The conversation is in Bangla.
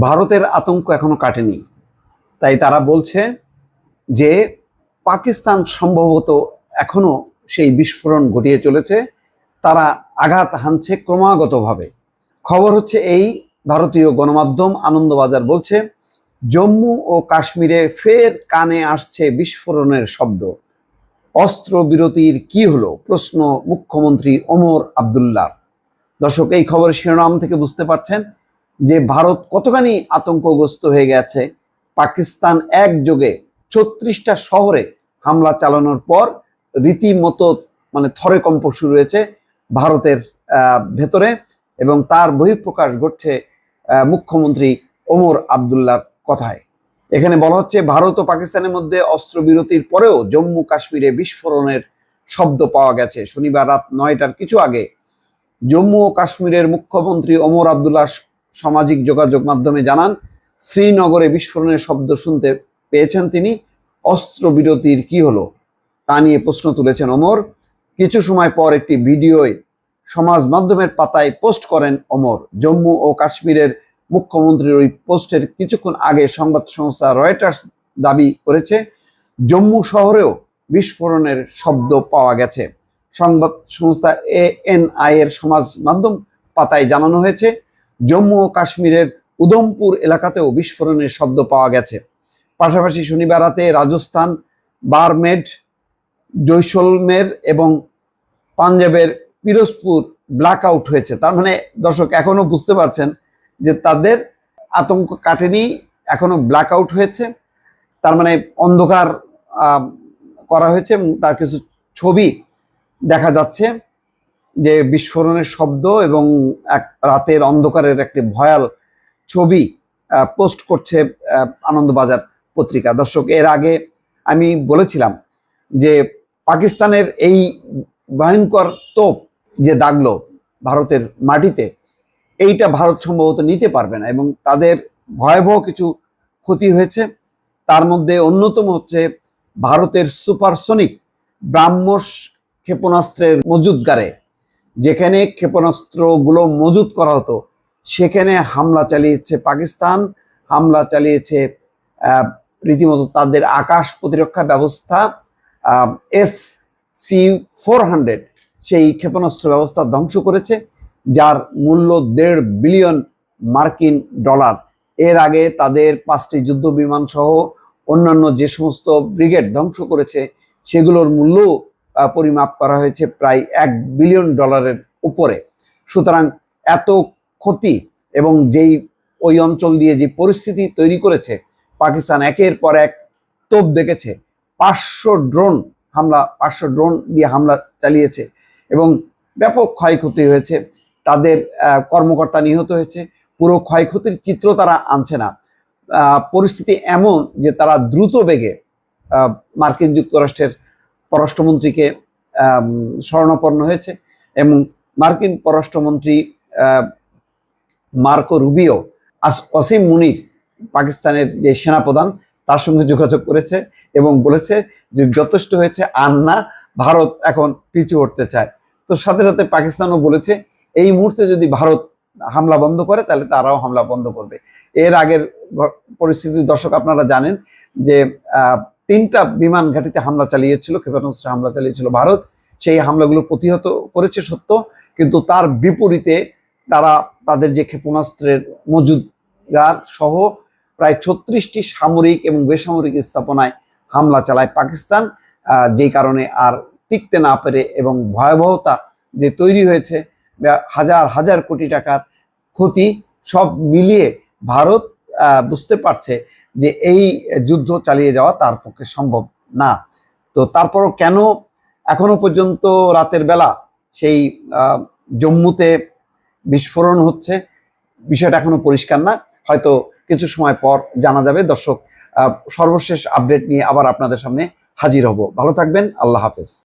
ভারতের আতঙ্ক এখনও কাটেনি। তাই তারা বলছে যে পাকিস্তান সম্ভবত এখনও সেই বিস্ফোরণ ঘটিয়ে চলেছে। তারা আঘাত হানছে ক্রমাগতভাবে। খবর হচ্ছে এই, ভারতীয় গণমাধ্যম আনন্দবাজার বলছে, জম্মু ও কাশ্মীরে ফের কানে আসছে বিস্ফোরণের শব্দ। অস্ত্র বিরতির কি হলো? প্রশ্ন মুখ্যমন্ত্রী ওমর আবদুল্লাহ। দর্শক, এই খবরের শিরোনাম থেকে বুঝতে পারছেন যে ভারত কতখানি আতঙ্কগ্রস্ত হয়ে গেছে, পাকিস্তান একযোগে ছত্রিশটা শহরে হামলা চালানোর পর রীতিমতো মানে থরে কম্প শুরু হয়েছে ভারতের ভেতরে এবং তার বহিঃপ্রকাশ ঘটছে মুখ্যমন্ত্রী ওমর আবদুল্লার কথায়। এখানে বলা হচ্ছে ভারত ও পাকিস্তানের মধ্যে অস্ত্রবিরতির পরেও জম্মু কাশ্মীরে বিস্ফোরণের শব্দ পাওয়া গেছে। শনিবার রাত নয়টার কিছু আগে জম্মু ও কাশ্মীরের মুখ্যমন্ত্রী ওমর আবদুল্লাহ সামাজিক যোগাযোগ মাধ্যমে জানান, শ্রীনগরে বিস্ফোরণের শব্দ শুনতে পেয়েছেন তিনি। অস্ত্রবিরতির কি হলো? তা নিয়ে প্রশ্ন তুলেছেন ওমর। কিছু সময় পর একটি ভিডিওয় সমাজ মাধ্যমের পাতায় পোস্ট করেন ওমর। জম্মু ও কাশ্মীরের মুখ্যমন্ত্রীর ওই পোস্টের কিছুক্ষণ আগে সংবাদ সংস্থা রয়টার্স দাবি করেছে, জম্মু শহরেও বিস্ফোরণের শব্দ পাওয়া গেছে। সংবাদ সংস্থা এ এএনআই এর সমাজ মাধ্যম পাতায় জানানো হয়েছে জম্মু ও কাশ্মীরের উদমপুর এলাকাতেও বিস্ফোরণের শব্দ পাওয়া গেছে। পাশাপাশি শনিবার রাতে রাজস্থান, বারমেড, জৈসলমের এবং পাঞ্জাবের পিরোজপুর ব্ল্যাক আউট হয়েছে। তার মানে দর্শক, এখনও বুঝতে পারছেন যে তাদের আতঙ্ক কাটেনি, এখনও ব্ল্যাক আউট হয়েছে। তার মানে অন্ধকার করা হয়েছে এবং তার কিছু ছবি দেখা যাচ্ছে। যে বিস্ফোরণের শব্দ এবং এক রাতের অন্ধকারের একটি ভয়াল ছবি পোস্ট করছে আনন্দবাজার পত্রিকা। দর্শক, এর আগে আমি বলেছিলাম যে পাকিস্তানের এই ভয়ঙ্কর তোপ যে দাগলো ভারতের মাটিতে, এইটা ভারত সম্ভবত নিতে পারবে না এবং তাদের ভয়াবহ কিছু ক্ষতি হয়েছে। তার মধ্যে অন্যতম হচ্ছে ভারতের সুপারসনিক ব্রাহ্মস ক্ষেপণাস্ত্রের মজুদগারে যেখানে ক্ষেপণাস্ত্রগুলো মজুত করা হতো, সেখানে হামলা চালিয়েছে পাকিস্তান, হামলা চালিয়েছে রীতিমতো তাদের আকাশ প্রতিরক্ষা ব্যবস্থা এস সি ফোর হান্ড্রেড সেই ক্ষেপণাস্ত্র ব্যবস্থা ধ্বংস করেছে, যার মূল্য দেড় বিলিয়ন মার্কিন ডলার। এর আগে তাদের পাঁচটি যুদ্ধ বিমান সহ অন্যান্য যে সমস্ত ব্রিগেড ধ্বংস করেছে, সেগুলোর মূল্য পরিমাপ করা হয়েছে প্রায় এক বিলিয়ন ডলারের উপরে। সুতরাং এত ক্ষতি এবং যেই ওই অঞ্চল দিয়ে যে পরিস্থিতি তৈরি করেছে, পাকিস্তান একের পর এক তোপ দেখেছে। পাঁচশো ড্রোন হামলা, পাঁচশো ড্রোন দিয়ে হামলা চালিয়েছে এবং ব্যাপক ক্ষয়ক্ষতি হয়েছে। তাদের কর্মকর্তা নিহত হয়েছে। পুরো ক্ষয়ক্ষতির চিত্র তারা আনছে না। পরিস্থিতি এমন যে তারা দ্রুত বেগে মার্কিন যুক্তরাষ্ট্রের পররাষ্ট্রমন্ত্রীকে আম, শরণাপন্ন হয়েছে এবং মার্কিন পররাষ্ট্রমন্ত্রী মার্কো রুবিও অসীম মুনির পাকিস্তানের যে সেনাপ্রধান তার সঙ্গে যোগাযোগ করেছে এবং বলেছে যে যথেষ্ট হয়েছে আর না ভারত এখন পিছু উঠতে চায়। তো সাথে সাথে পাকিস্তানও বলেছে এই মুহূর্তে যদি ভারত হামলা বন্ধ করে তাহলে তারাও হামলা বন্ধ করবে। এর আগের পরিস্থিতি দর্শক আপনারা জানেন যে তিনটা বিমান ঘাঁটিতে হামলা চালিয়েছিল, ক্ষেপণাস্ত্রে হামলা চালিয়েছিল ভারত। সেই হামলাগুলো প্রতিহত করেছে, সত্য। কিন্তু তার বিপরীতে তারা তাদের যে ক্ষেপণাস্ত্রের মজুদগার সহ প্রায় ছত্রিশটি সামরিক এবং বেসামরিক স্থাপনায় হামলা চালায় পাকিস্তান যেই কারণে আর টিকতে না পেরে এবং ভয়াবহতা যে তৈরি হয়েছে হাজার হাজার কোটি টাকার ক্ষতি সব মিলিয়ে ভারত বুঝতে পারছে যে এই যুদ্ধ চালিয়ে যাওয়া তার পক্ষে সম্ভব না। তো তারপরও কেন এখনও পর্যন্ত রাতের বেলা সেই জম্মুতে বিস্ফোরণ হচ্ছে, বিষয়টা এখনও পরিষ্কার না। হয়তো কিছু সময় পর জানা যাবে। দর্শক সর্বশেষ আপডেট নিয়ে আবার আপনাদের সামনে হাজির হব। ভালো থাকবেন। আল্লাহ হাফেজ।